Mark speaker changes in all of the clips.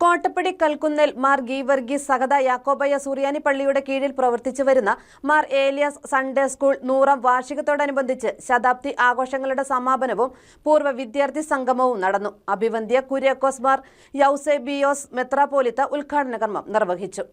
Speaker 1: കോട്ടപ്പടി കൽക്കുന്നൽ മാർ ഗീവർഗീസ് സഹത യാക്കോബയ്യ സൂര്യാനി പള്ളിയുടെ കീഴിൽ പ്രവർത്തിച്ചു വരുന്ന മാർ ഏലിയാസ് സൺഡേ സ്കൂൾ നൂറാം വാർഷികത്തോടനുബന്ധിച്ച് ശതാബ്ദി ആഘോഷങ്ങളുടെ സമാപനവും പൂർവ വിദ്യാർത്ഥി സംഗമവും നടന്നു. അഭിവന്ധ്യ കുര്യാക്കോസ് മാർ യൗസെബിയോസ് മെത്രാപോലിത്ത ഉദ്ഘാടന കർമ്മം നിർവഹിച്ചു.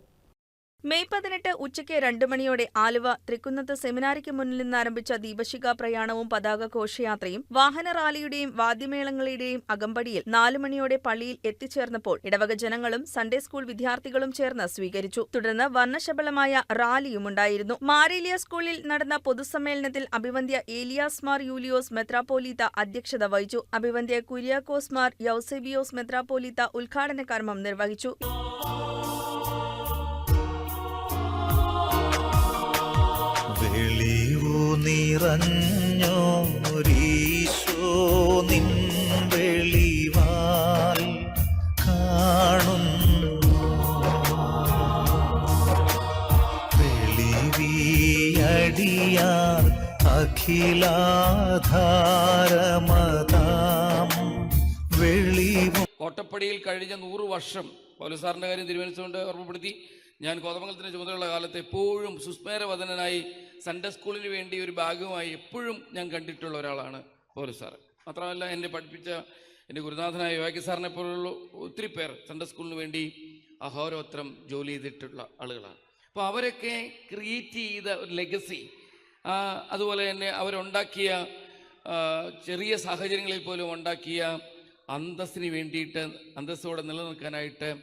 Speaker 2: മെയ് പതിനെട്ട് ഉച്ചയ്ക്ക് രണ്ട് മണിയോടെ ആലുവ തൃക്കുന്നത്ത് സെമിനാരിക്ക് മുന്നിൽ നിന്ന് ആരംഭിച്ച ദീപശിഖ പ്രയാണവും പതാക ഘോഷയാത്രയും വാഹന റാലിയുടെയും വാദ്യമേളങ്ങളുടെയും അകമ്പടിയിൽ നാലു മണിയോടെ പള്ളിയിൽ എത്തിച്ചേർന്നപ്പോൾ ഇടവക ജനങ്ങളും സൺഡേ സ്കൂൾ വിദ്യാർത്ഥികളും ചേർന്ന് സ്വീകരിച്ചു. തുടർന്ന് വർണശബളമായ റാലിയുമുണ്ടായിരുന്നു മാരേലിയ സ്കൂളിൽ നടന്ന പൊതുസമ്മേളനത്തിൽ അഭിവന്ധ്യ ഏലിയാസ് മാർ യൂലിയോസ് മെത്രാപ്പോലീത്ത അധ്യക്ഷത വഹിച്ചു. അഭിവന്ധ്യ കുര്യാക്കോസ് മാർ യൗസെബിയോസ് മെത്രാപ്പോലീത്ത ഉദ്ഘാടന കർമ്മം നിർവഹിച്ചു.
Speaker 3: നിറഞ്ഞോരീശോ നിൻ വെളിവാൽ കാണുന്നു. വെളിവിയടിയാർ അഖിലാധാരമതാം വെളിവു
Speaker 4: കഴിഞ്ഞ നൂറ് വർഷം പൗലസാറിന്റെ കാര്യം തീരുമാനിച്ചുകൊണ്ട് ഓർമ്മപ്പെടുത്തി ഞാൻ കോതമംഗലത്തിന്റെ ചുമതലയുള്ള കാലത്ത് എപ്പോഴും സുസ്മേരവദനായി സൺഡേ സ്കൂളിന് വേണ്ടി ഒരു ഭാഗമായി എപ്പോഴും ഞാൻ കണ്ടിട്ടുള്ള ഒരാളാണ് പൗലസാർ മാത്രമല്ല എന്നെ പഠിപ്പിച്ച എന്റെ ഗുരുനാഥനായ യോഗ്യ സാറിനെ പോലുള്ള ഒത്തിരി പേർ സൺഡേ സ്കൂളിന് വേണ്ടി അഹോരോത്രം ജോലി ചെയ്തിട്ടുള്ള ആളുകളാണ്. അപ്പോൾ അവരൊക്കെ ക്രിയേറ്റ് ചെയ്ത ഒരു ലെഗസി അതുപോലെ തന്നെ അവരുണ്ടാക്കിയ ചെറിയ സാഹചര്യങ്ങളിൽ പോലും ഉണ്ടാക്കിയ അന്തസ്സിന് വേണ്ടിയിട്ട് അന്തസ്സോടെ നിലനിൽക്കാനായിട്ട്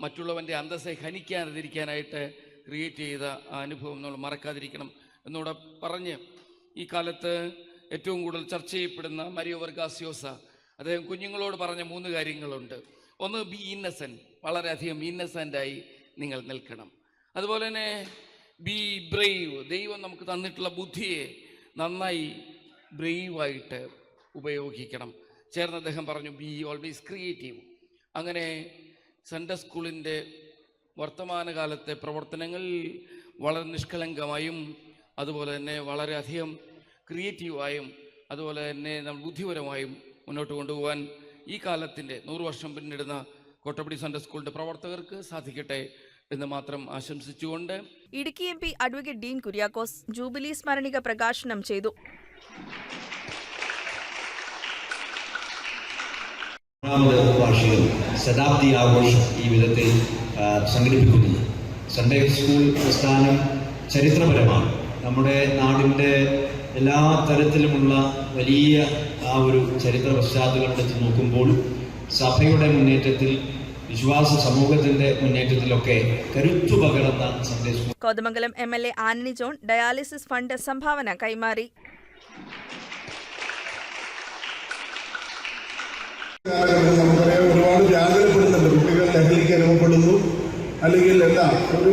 Speaker 4: മറ്റുള്ളവന്റെ അന്തസ്സെ ഹനിക്കാതിരിക്കാനായിട്ട് ക്രിയേറ്റ് ചെയ്ത ആ അനുഭവം നമ്മൾ മറക്കാതിരിക്കണം എന്നൂടെ പറഞ്ഞ് ഈ കാലത്ത് ഏറ്റവും കൂടുതൽ ചർച്ച ചെയ്യപ്പെടുന്ന മരിയോ വർഗാസ്യോസ അദ്ദേഹം കുഞ്ഞുങ്ങളോട് പറഞ്ഞ മൂന്ന് കാര്യങ്ങളുണ്ട്. ഒന്ന് ബി ഇന്നസെന്റ് വളരെയധികം ഇന്നസെന്റായി നിങ്ങൾ നിൽക്കണം. അതുപോലെ തന്നെ ബി ബ്രേവ് ദൈവം നമുക്ക് തന്നിട്ടുള്ള ബുദ്ധിയെ നന്നായി ബ്രേവായിട്ട് ഉപയോഗിക്കണം. ചേർന്ന് അദ്ദേഹം പറഞ്ഞു ബി ഓൾവേസ് ക്രിയേറ്റീവ് അങ്ങനെ സെൻട്രൽ സ്കൂളിന്റെ വർത്തമാനകാലത്തെ പ്രവർത്തനങ്ങൾ വളരെ നിഷ്കളങ്കമായും അതുപോലെ തന്നെ വളരെയധികം ക്രിയേറ്റീവായും അതുപോലെ തന്നെ നമ്മൾ ബുദ്ധിപരമായും മുന്നോട്ട് കൊണ്ടുപോകാൻ ഈ കാലത്തിന്റെ നൂറ് വർഷം പിന്നിടുന്ന കോട്ടപ്പടി സെൻട്രൽ സ്കൂളിന്റെ പ്രവർത്തകർക്ക് സാധിക്കട്ടെ എന്ന് മാത്രം ആശംസിച്ചുകൊണ്ട്
Speaker 2: Idukki M P advocate Dean Kuriakose jubilee സ്മരണിക പ്രകാശനം ചെയ്തു.
Speaker 5: മൂന്നാമത് വാർഷികം ശതാബ്ദി ആഘോഷം ഈ വിധത്തിൽ സംഘടിപ്പിക്കുന്നത് സൺഡേ സ്കൂൾ പ്രസ്ഥാനം ചരിത്രപരമാണ്. നമ്മുടെ നാടിന്റെ എല്ലാ തരത്തിലുമുള്ള വലിയ ആ ഒരു ചരിത്ര പശ്ചാത്തലം എടുത്ത് നോക്കുമ്പോൾ സഭയുടെ മുന്നേറ്റത്തിൽ വിശ്വാസ സമൂഹത്തിന്റെ മുന്നേറ്റത്തിലൊക്കെ കരുത്തു പകർന്ന സന്ദേശം
Speaker 2: Kothamangalam M L A Antony John dialysis fund സംഭാവന കൈമാറി.
Speaker 6: നമുക്കറിയാം. ഒരുപാട് വ്യാകുലപ്പെടുന്നുണ്ട് കുട്ടികൾ ലഹരിക്ക് അനുഭവപ്പെടുന്നു. അല്ലെങ്കിൽ എല്ലാം ഒരു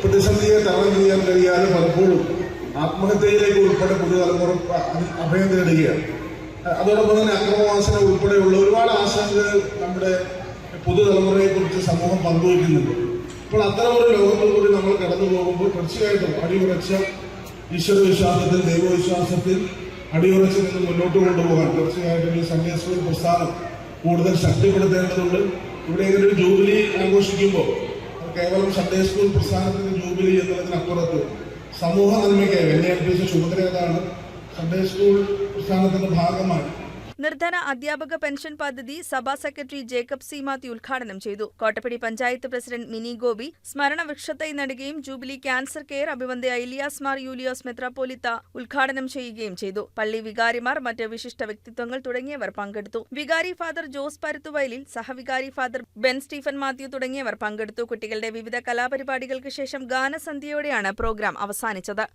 Speaker 6: പ്രതിസന്ധിയെ തരണം ചെയ്യാൻ കഴിയാതെ പലപ്പോഴും ആത്മഹത്യയിലേക്ക് ഉൾപ്പെടെ പുതുതലമുറ അഭയം തേടുകയാണ്. അതോടൊപ്പം തന്നെ അക്രമവാസന ഉൾപ്പെടെയുള്ള ഒരുപാട് ആശങ്കകൾ നമ്മുടെ പുതുതലമുറയെ കുറിച്ച് സമൂഹം പങ്കുവയ്ക്കുന്നുണ്ട്. അപ്പോൾ അത്തരമൊരു ലോകത്തിൽ കൂടി നമ്മൾ കടന്നു പോകുമ്പോൾ തീർച്ചയായിട്ടും അടിയുറച്ച ഈശ്വരവിശ്വാസത്തിൽ ദൈവവിശ്വാസത്തിൽ അടിയുറച്ച് നിന്ന് മുന്നോട്ട് കൊണ്ടുപോകാൻ തീർച്ചയായിട്ടും ഈ സൺഡേ പ്രസ്ഥാനം കൂടുതൽ ശക്തിപ്പെടുത്തേണ്ടതുണ്ട്. ഇവിടെ ഇങ്ങനെ ഒരു ജൂബിലി ആഘോഷിക്കുമ്പോൾ കേവലം സൺഡേ സ്കൂൾ പ്രസ്ഥാനത്തിന്റെ ജൂബിലി എന്നുള്ളതിനപ്പുറത്ത് സമൂഹ നന്മയ്ക്കായി എന്നെ ഏൽപ്പിച്ച ചുമതല ഏതാണ് സൺഡേ സ്കൂൾ പ്രസ്ഥാനത്തിന്റെ ഭാഗമായി
Speaker 2: നിർധന അധ്യാപക പെൻഷൻ പദ്ധതി സഭാ സെക്രട്ടറി ജേക്കബ് സി മാത്യു ഉദ്ഘാടനം ചെയ്തു. കോട്ടപ്പടി പഞ്ചായത്ത് പ്രസിഡന്റ് മിനി ഗോപി സ്മരണ വൃക്ഷത്തൈ നടുകയും ജൂബിലി ക്യാൻസർ കെയർ അഭിബന്ധ ഇലിയാസ് മാർ യൂലിയോസ് മെത്രാപ്പോലിത്ത ഉദ്ഘാടനം ചെയ്യുകയും ചെയ്തു. പള്ളി വികാരിമാർ മറ്റ് വിശിഷ്ട വ്യക്തിത്വങ്ങൾ തുടങ്ങിയവർ പങ്കെടുത്തു. വികാരി ഫാദർ ജോസ് പരുത്തുവയലിൽ സഹവികാരി ഫാദർ ബെൻ സ്റ്റീഫൻ മാത്യു തുടങ്ങിയവർ പങ്കെടുത്തു. കുട്ടികളുടെ വിവിധ കലാപരിപാടികൾക്ക് ശേഷം ഗാനസന്ധ്യയോടെയാണ് പ്രോഗ്രാം അവസാനിച്ചത്.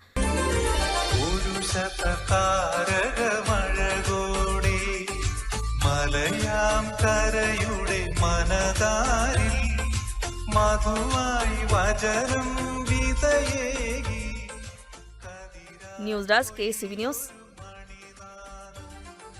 Speaker 3: മധുവായി വചനം വിതയേകി
Speaker 2: news desk A C news